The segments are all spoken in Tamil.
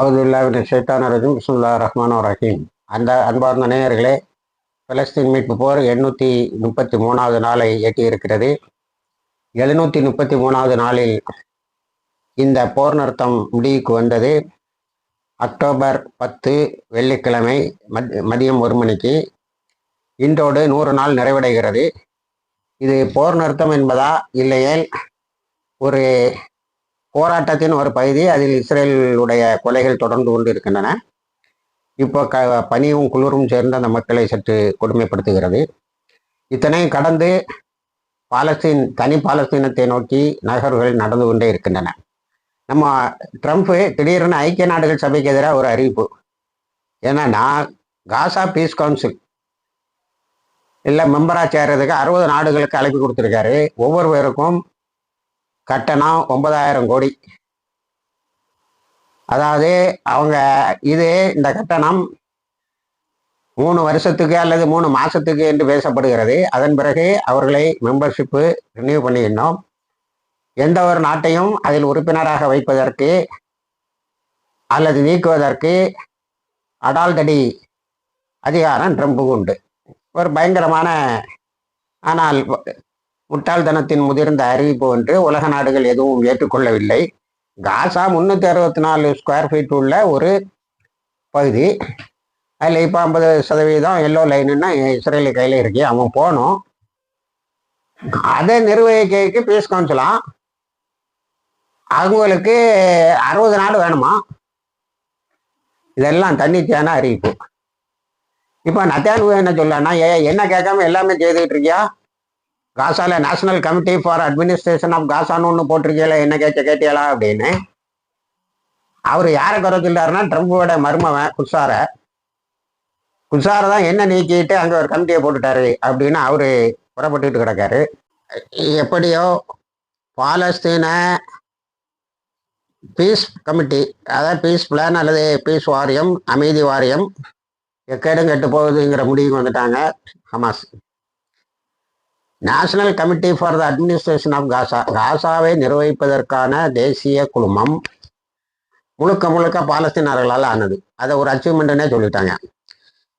அவதுல்லாவின் சைத்தான ரஜும். பிஸ்முல்லா ரஹ்மான் ரஹீம். அந்த அன்பார்ந்த நேயர்களே பலஸ்தீன் மீட்பு போர் எண்ணூற்றி முப்பத்தி மூணாவது நாளை எட்டியிருக்கிறது. எழுநூற்றி முப்பத்தி மூணாவது நாளில் இந்த போர் நிறுத்தம் முடிவுக்கு வந்தது. அக்டோபர் பத்து வெள்ளிக்கிழமை மத் மதியம் ஒரு மணிக்கு. இன்றோடு நூறு நாள் நிறைவடைகிறது. இது போர் நிறுத்தம் என்பதா இல்லையேல் ஒரு போராட்டத்தின் ஒரு பகுதி அதில் இஸ்ரேலுடைய கொலைகள் தொடர்ந்து கொண்டு இருக்கின்றன இப்போ க பனியும் குளிரும் சேர்ந்து அந்த மக்களை சற்று கொடுமைப்படுத்துகிறது. இத்தனையும் கடந்து பாலஸ்தீன் தனி பாலஸ்தீனத்தை நோக்கி நகர்வுகள் நடந்து கொண்டே இருக்கின்றன. நம்ம ட்ரம்ப்பு திடீர்னு ஐக்கிய நாடுகள் சபைக்கு எதிராக ஒரு அறிவிப்பு. ஏன்னா காசா பீஸ் கவுன்சில் இல்லை மெம்பராக சேர்றதுக்கு அறுபது நாடுகளுக்கு அழைப்பு கொடுத்துருக்காரு. ஒவ்வொருவருக்கும் கட்டணம் ஒன்பதாயிரம் கோடி. அதாவது அவங்க இது இந்த கட்டணம் மூணு வருஷத்துக்கு அல்லது மூணு மாதத்துக்கு என்று பேசப்படுகிறது. அதன் பிறகு அவர்களை மெம்பர்ஷிப்பு ரினியூ பண்ணியிருந்தோம். எந்த ஒரு நாட்டையும் அதில் உறுப்பினராக வைப்பதற்கு அல்லது நீக்குவதற்கு அடால்டடி அதிகாரம் ட்ரம்புக்கு உண்டு. ஒரு பயங்கரமான ஆனால் முட்டாள்தனத்தின் முதிர்ந்த அறிவிப்பு ஒன்று உலக நாடுகள் எதுவும் ஏற்றுக்கொள்ளவில்லை. காசா முந்நூற்றி அறுபத்தி நாலு ஸ்கொயர் ஃபீட் உள்ள ஒரு பகுதி. அதில் இப்போ ஐம்பது சதவீதம் எல்லோ லைனுன்னா இஸ்ரேலி கையில் இருக்கு. அவன் போனோம். அதை நிர்வகிக்க பீஸ் கவுன்சிலாம் அவங்களுக்கு அறுபது நாடு வேணுமா? இதெல்லாம் தன்னிச்சையான அறிவிப்பு. இப்போ நத்தியானு என்ன சொல்லான்னா ஏ என்ன கேட்காம எல்லாமே செய்துக்கிட்டு இருக்கியா? காசால national committee for administration of காசான்னு ஒன்று போட்டிருக்கீங்களா என்ன கேட்க கேட்டியலா அப்படின்னு? அவர் யாரை குறை சொல்றாருன்னா ட்ரம்போட மருமவன் குசார குசார தான் என்ன நீக்கிட்டு அங்கே ஒரு கமிட்டியை போட்டுட்டாரு அப்படின்னு அவர் புறப்பட்டுட்டு கிடக்காரு. எப்படியோ பாலஸ்தீன பீஸ் கமிட்டி அதாவது பீஸ் பிளான் அல்லது பீஸ் வாரியம் அமைதி வாரியம் எக்கேடும் கெட்டு போகுதுங்கிற முடிவுக்கு வந்துட்டாங்க Hamas. National committee for the administration of Gaza காசாவை நிர்வகிப்பதற்கான தேசிய குழுமம் முழுக்க முழுக்க பாலஸ்தீனர்களால் ஆனது. அதை ஒரு அச்சீவ்மெண்ட்னே சொல்லிட்டாங்க.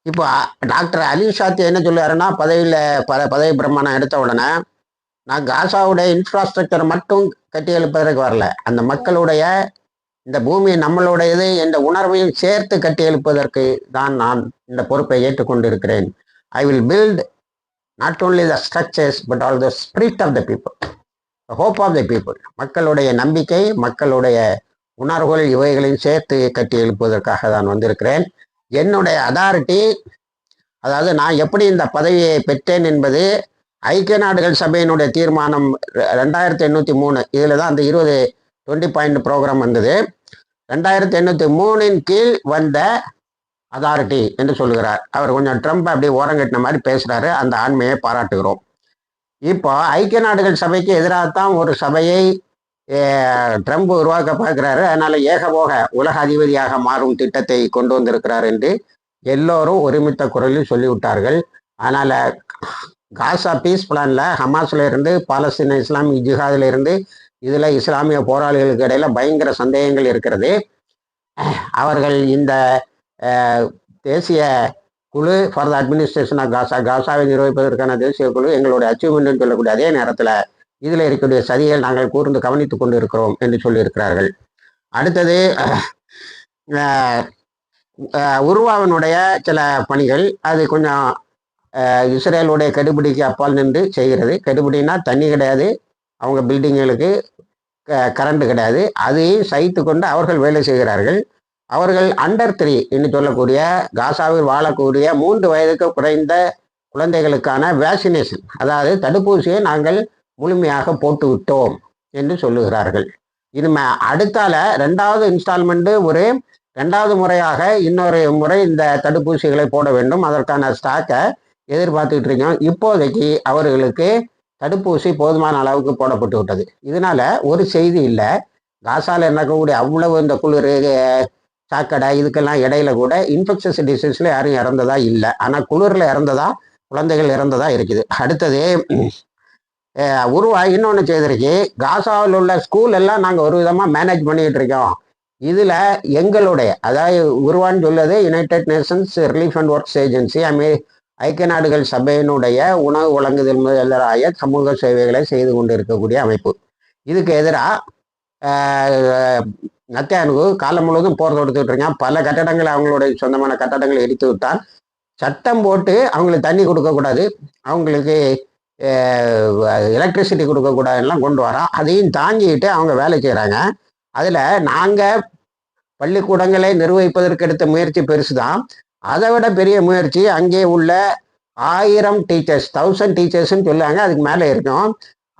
இப்போ டாக்டர் அலி ஷாத்தி என்ன சொல்லுவாருன்னா பதவியில் ப பதவி பிரமாணம் எடுத்த உடனே நான் காசாவுடைய இன்ஃப்ராஸ்ட்ரக்சர் மட்டும் கட்டி எழுப்பதற்கு வரல. அந்த மக்களுடைய இந்த பூமி நம்மளுடையது என்ற உணர்வையும் சேர்த்து கட்டி எழுப்பதற்கு தான் நான் இந்த பொறுப்பை ஏற்றுக்கொண்டிருக்கிறேன். I will build not only the structures but all the spirit of the people hope of the people மக்களுடைய நம்பிக்கை மக்களுடைய உணர்வுகள் இவைகளையும் சேர்த்து கட்டி எழுப்புவதற்காக தான் வந்திருக்கிறேன். என்னுடைய அதாரிட்டி அதாவது நான் எப்படி இந்த பதவியை பெற்றேன் என்பது ஐக்கிய நாடுகள் சபையினுடைய தீர்மானம் ரெண்டாயிரத்தி எண்ணூற்றி மூணு இதில் தான் அந்த இருபது டுவெண்ட்டி பாயிண்ட் ப்ரோக்ராம் வந்தது. ரெண்டாயிரத்தி எண்ணூற்றி மூணின் கீழ் வந்த அதாரிட்டி என்று சொல்லுகிறார். அவர் கொஞ்சம் ட்ரம்ப் அப்படி ஓரங்கட்டின மாதிரி பேசுகிறாரு அந்த ஆண்மையை பாராட்டுகிறோம். இப்போ ஐக்கிய நாடுகள் சபைக்கு எதிராகத்தான் ஒரு சபையை ட்ரம்ப் உருவாக்க பார்க்குறாரு. அதனால் ஏகபோக உலக அதிபதியாக மாறும் திட்டத்தை கொண்டு வந்திருக்கிறார் என்று எல்லோரும் ஒருமித்த குரலில் சொல்லிவிட்டார்கள். அதனால் காசா பீஸ் பிளானில் ஹமாஸில் இருந்து பாலஸ்தீன இஸ்லாமிய ஜிஹாதில் இருந்து இதில் இஸ்லாமிய போராளிகளுக்கு இடையில் பயங்கர சந்தேகங்கள் இருக்கிறது. அவர்கள் இந்த தேசிய குழு for the administration of Gaza காசாவை நிர்வகிப்பதற்கான தேசிய குழு எங்களுடைய அச்சீவ்மெண்ட்னு சொல்லக்கூடிய அதே நேரத்தில் இதில் இருக்கக்கூடிய சதியை நாங்கள் கூர்ந்து கவனித்துக் கொண்டு இருக்கிறோம் என்று சொல்லியிருக்கிறார்கள். அடுத்தது உருவாவினுடைய சில பணிகள் அது கொஞ்சம் இஸ்ரேலுடைய கெடுபிடிக்கு அப்பால் நின்று செய்கிறது. கெடுபிடினா தண்ணி கிடையாது அவங்க பில்டிங்களுக்கு கரண்ட் கிடையாது. அதையும் சைத்து கொண்டு அவர்கள் வேலை செய்கிறார்கள். அவர்கள் அண்டர் த்ரீ என்று சொல்லக்கூடிய காசாவில் வாழக்கூடிய மூன்று வயதுக்கு குறைந்த குழந்தைகளுக்கான வேக்சினேஷன் அதாவது தடுப்பூசியை நாங்கள் முழுமையாக போட்டு விட்டோம் என்று சொல்லுகிறார்கள். இது அடுத்தால ரெண்டாவது இன்ஸ்டால்மெண்ட்டு ஒரு ரெண்டாவது முறையாக இன்னொரு முறை இந்த தடுப்பூசிகளை போட வேண்டும். அதற்கான ஸ்டாக்கை எதிர்பார்த்துக்கிட்டு இருக்கோம். இப்போதைக்கு அவர்களுக்கு தடுப்பூசி போதுமான அளவுக்கு போடப்பட்டு விட்டது இதனால ஒரு செய்தி இல்லை. காசால நடக்கக்கூடிய அவ்வளவு இந்த குளிர் சாக்கடை இதுக்கெல்லாம் இடையில கூட இன்ஃபெக்ஷஸ் டிசீஸ்ல யாரும் இறந்ததா இல்லை. ஆனால் குளிரில் இறந்ததா குழந்தைகள் இறந்ததா இருக்குது. அடுத்தது உருவா இன்னொன்று செய்திருக்கு. காசாவில் உள்ள ஸ்கூல் எல்லாம் நாங்கள் ஒரு விதமாக மேனேஜ் பண்ணிக்கிட்டு இருக்கோம். இதில் எங்களுடைய அதாவது உருவான்னு சொல்லுது United Nations relief and works agency அமே ஐக்கிய நாடுகள் சபையினுடைய உணவு வழங்குதல் முதலாய சமூக சேவைகளை செய்து கொண்டு இருக்கக்கூடிய அமைப்பு. இதுக்கு எதிராக நத்தியானுக்கு காலம் முழுவதும் போர் தொடுத்துட்டு இருக்கான். பல கட்டடங்களை அவங்களுடைய சொந்தமான கட்டடங்களை இடித்து விட்டான். சட்டம் போட்டு அவங்களுக்கு தண்ணி கொடுக்கக்கூடாது அவங்களுக்கு எலக்ட்ரிசிட்டி கொடுக்கக்கூடாதுலாம் கொண்டு வரோம் அதையும் தாங்கிட்டு அவங்க வேலை செய்கிறாங்க அதில் நாங்கள் பள்ளிக்கூடங்களை நிர்வகிப்பதற்கு எடுத்த முயற்சி பெருசு தான் அதை விட பெரிய முயற்சி அங்கே உள்ள ஆயிரம் டீச்சர்ஸ் தௌசண்ட் டீச்சர்ஸ்ன்னு சொல்லுவாங்க. அதுக்கு மேலே இருக்கும்.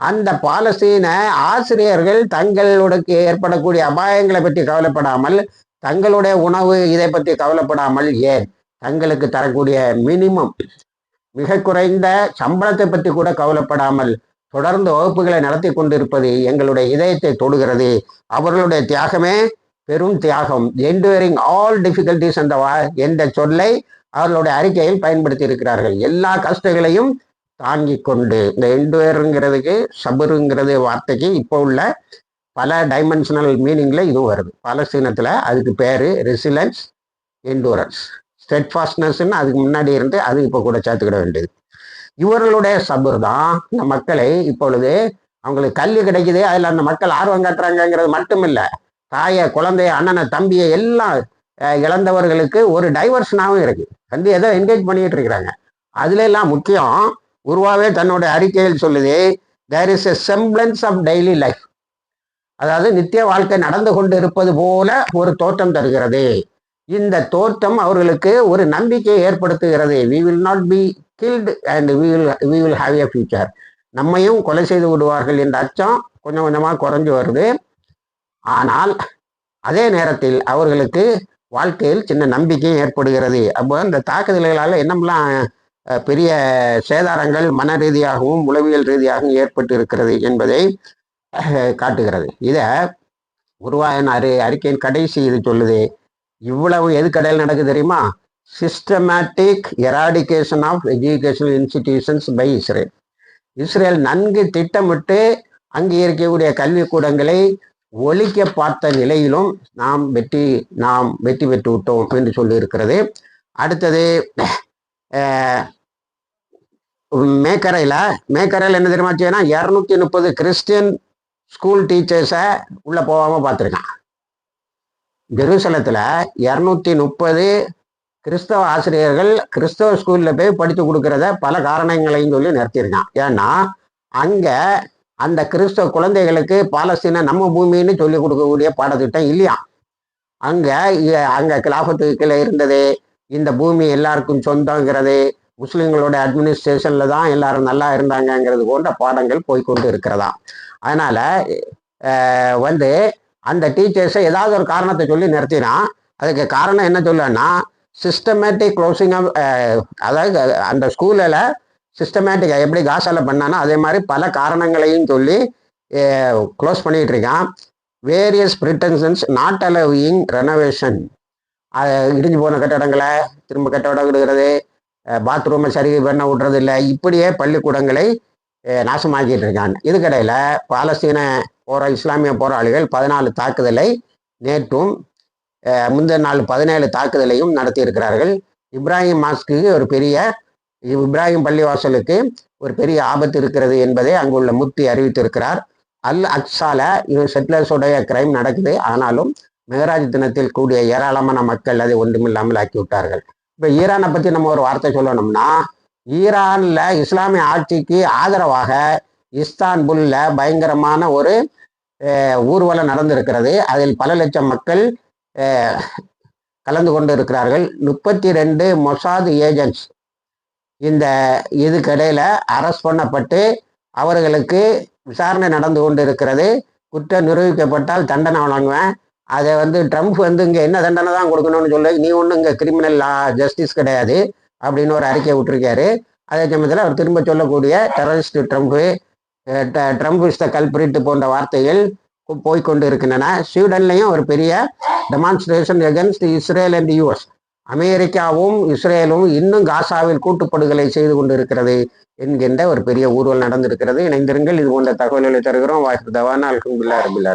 அந்த பாலஸ்தீன ஆசிரியர்கள் தங்களுக்கு ஏற்படக்கூடிய அபாயங்களை பற்றி கவலைப்படாமல் தங்களுடைய உணவு இதை பற்றி கவலைப்படாமல் ஏன்? தங்களுக்கு தரக்கூடிய மினிமம் மிக குறைந்த சம்பளத்தை பற்றி கூட கவலைப்படாமல் தொடர்ந்து வகுப்புகளை நடத்தி கொண்டிருப்பது எங்களுடைய இதயத்தை தொடுகிறது. அவர்களுடைய தியாகமே பெரும் தியாகம். என்டுவரிங் ஆல் டிஃபிகல்டிஸ் அந்த என்ற சொல்லை அவர்களுடைய அறிக்கையில் பயன்படுத்தி இருக்கிறார்கள். எல்லா கஷ்டங்களையும் தாங்கி கொண்டு இந்த எண்டுவேருங்கிறதுக்கு சபருங்கிறது வார்த்தைக்கு இப்போ உள்ள பல டைமென்ஷனல் மீனிங்கில் இதுவும் வருது. பாலஸ்தீனத்துல அதுக்கு பேர் ரெசிலன்ஸ் என்டூரன்ஸ் ஸ்டெட்ஃபாஸ்ட்னஸ்ன்னு அதுக்கு முன்னாடி இருந்து அது இப்போ கூட சேர்த்துக்கிட வேண்டியது. இவர்களுடைய சபர் தான் இந்த மக்களை இப்பொழுது அவங்களுக்கு கல்வி கிடைக்குது அதில் அந்த மக்கள் ஆர்வம் காட்டுறாங்கங்கிறது மட்டும் இல்லை தாயை குழந்தைய அண்ணனை தம்பியை எல்லாம் இழந்தவர்களுக்கு ஒரு டைவர்ஷனாகவும் இருக்குது வந்து எதோ என்கேஜ் பண்ணிகிட்டு இருக்கிறாங்க. அதுல எல்லாம் முக்கியம் உருவாவே தன்னோட அறிக்கையில் சொல்லுது there is a semblance of daily life அதாவது நித்திய வாழ்க்கை நடந்து கொண்டு இருப்பது போல ஒரு தோற்றம் தருகிறது. இந்த தோற்றம் அவர்களுக்கு ஒரு நம்பிக்கையை ஏற்படுத்துகிறது. We will not be killed and we will we will have a future நம்மையும் கொலை செய்து விடுவார்கள் என்ற அச்சம் கொஞ்சம் கொஞ்சமாக குறைஞ்சு வருது. ஆனால் அதே நேரத்தில் அவர்களுக்கு வாழ்க்கையில் சின்ன நம்பிக்கையும் ஏற்படுகிறது. அப்போ இந்த தாக்குதல்களால் என்னமெல்லாம் பெரிய சேதாரங்கள் மன ரீதியாகவும் உளவியல் ரீதியாகவும் ஏற்பட்டு இருக்கிறது என்பதை காட்டுகிறது. இதை உருவாயின் அறி அறிக்கையின் கடைசி இது சொல்லுது. இவ்வளவு எது கடையில் நடக்குது தெரியுமா? Systematic eradication of educational institutions by Israel Israel நன்கு திட்டமிட்டு அங்கே இருக்கக்கூடிய கல்விக்கூடங்களை ஒழிக்க பார்த்த நிலையிலும் நாம் வெற்றி நாம் வெற்றி பெற்று விட்டோம் என்று சொல்லி இருக்கிறது அடுத்தது மேக்கரையில் மேக்கரையில் என்ன தெரியுமா செய்யணும் இரநூத்தி முப்பது கிறிஸ்டியன் ஸ்கூல் டீச்சர்ஸை உள்ளே போகாமல் பார்த்துருக்கான். ஜெருசலத்தில் இரநூத்தி முப்பது கிறிஸ்தவ ஆசிரியர்கள் கிறிஸ்தவ ஸ்கூலில் போய் படித்து கொடுக்கறத பல காரணங்களையும் சொல்லி நிறுத்தியிருக்கான். ஏன்னா அங்கே அந்த கிறிஸ்தவ குழந்தைகளுக்கு பாலஸ்தீன நம்ம பூமின்னு சொல்லி கொடுக்கக்கூடிய பாடத்திட்டம் இல்லையா அங்கே அங்கே கிலாபத்துக்கில் இருந்தது இந்த பூமி எல்லாருக்கும் சொந்தங்கிறது முஸ்லீம்களோட அட்மினிஸ்ட்ரேஷன்ல தான் எல்லாரும் நல்லா இருந்தாங்கங்கிறது போன்ற பாடங்கள் போய்கொண்டு இருக்கிறதா. அதனால வந்து அந்த டீச்சர்ஸை ஏதாவது ஒரு காரணத்தை சொல்லி நிறுத்தினா அதுக்கு காரணம் என்ன சொல்லன்னா சிஸ்டமேட்டிக் க்ளோசிங் ஆஃப் அதாவது அந்த ஸ்கூலில் சிஸ்டமேட்டிக்காக எப்படி காசால பண்ணானோ அதே மாதிரி பல காரணங்களையும் சொல்லி க்ளோஸ் பண்ணிகிட்டு இருக்கான். Various pretensions not allowing renovation இடிஞ்சு போன கட்டடங்களை திரும்ப கட்டடம் விடுகிறது பாத்ரூமை சரி பண்ண விடுறது இல்லை இப்படியே பள்ளிக்கூடங்களை நாசமாக்கிட்டு இருக்காங்க. இதுக்கடையில் பாலஸ்தீன போகிற இஸ்லாமிய போராளிகள் பதினாலு தாக்குதலை நேற்றும் முந்தின நாள் பதினேழு தாக்குதலையும் நடத்தியிருக்கிறார்கள். இப்ராஹிம் மாஸ்க்கு ஒரு பெரிய இப்ராஹிம் பள்ளிவாசலுக்கு ஒரு பெரிய ஆபத்து இருக்கிறது என்பதை அங்குள்ள முத்தி அறிவித்திருக்கிறார். அல் அக்ஸால இது செட்டிலர்ஸுடைய கிரைம் நடக்குது. ஆனாலும் மெகராஜ் தினத்தில் கூடிய ஏராளமான மக்கள் அதை ஒன்றுமில்லாமல் ஆக்கி விட்டார்கள் இப்போ ஈரானை பற்றி நம்ம ஒரு வார்த்தை சொல்லணும்னா ஈரானில் இஸ்லாமிய ஆட்சிக்கு ஆதரவாக இஸ்தான்புல்ல பயங்கரமான ஒரு ஊர்வலம் நடந்திருக்கிறது. அதில் பல லட்சம் மக்கள் கலந்து கொண்டு இருக்கிறார்கள். முப்பத்தி ரெண்டு மொசாது ஏஜென்ட்ஸ் இந்த இதுக்கிடையில் அரெஸ்ட் பண்ணப்பட்டு அவர்களுக்கு விசாரணை நடந்து கொண்டு இருக்கிறது குற்றம் நிரூபிக்கப்பட்டால் தண்டனை வழங்குவேன். அதை வந்து ட்ரம்ப் வந்து இங்கே என்ன தண்டனை தான் கொடுக்கணும்னு சொல்லி நீ ஒன்றும் இங்கே கிரிமினல் லா ஜஸ்டிஸ் கிடையாது அப்படின்னு ஒரு அறிக்கை விட்டுருக்காரு. அதே சமயத்தில் அவர் திரும்ப சொல்லக்கூடிய terrorist Trump Trump is the culprit போன்ற வார்த்தைகள் போய்கொண்டு இருக்கின்றன ஸ்வீடன்லையும் ஒரு பெரிய demonstration against Israel and US அமெரிக்காவும் இஸ்ரேலும் இன்னும் காசாவில் கூட்டுப்படுகளை செய்து கொண்டு இருக்கிறது என்கின்ற ஒரு பெரிய ஊர்வல் நடந்திருக்கிறது. இணைந்திருங்கள். இது போன்ற தகவல்களை தருகிறோம். வாய்ப்பு தவானால் அல்ஹம்துல்லா ரபில்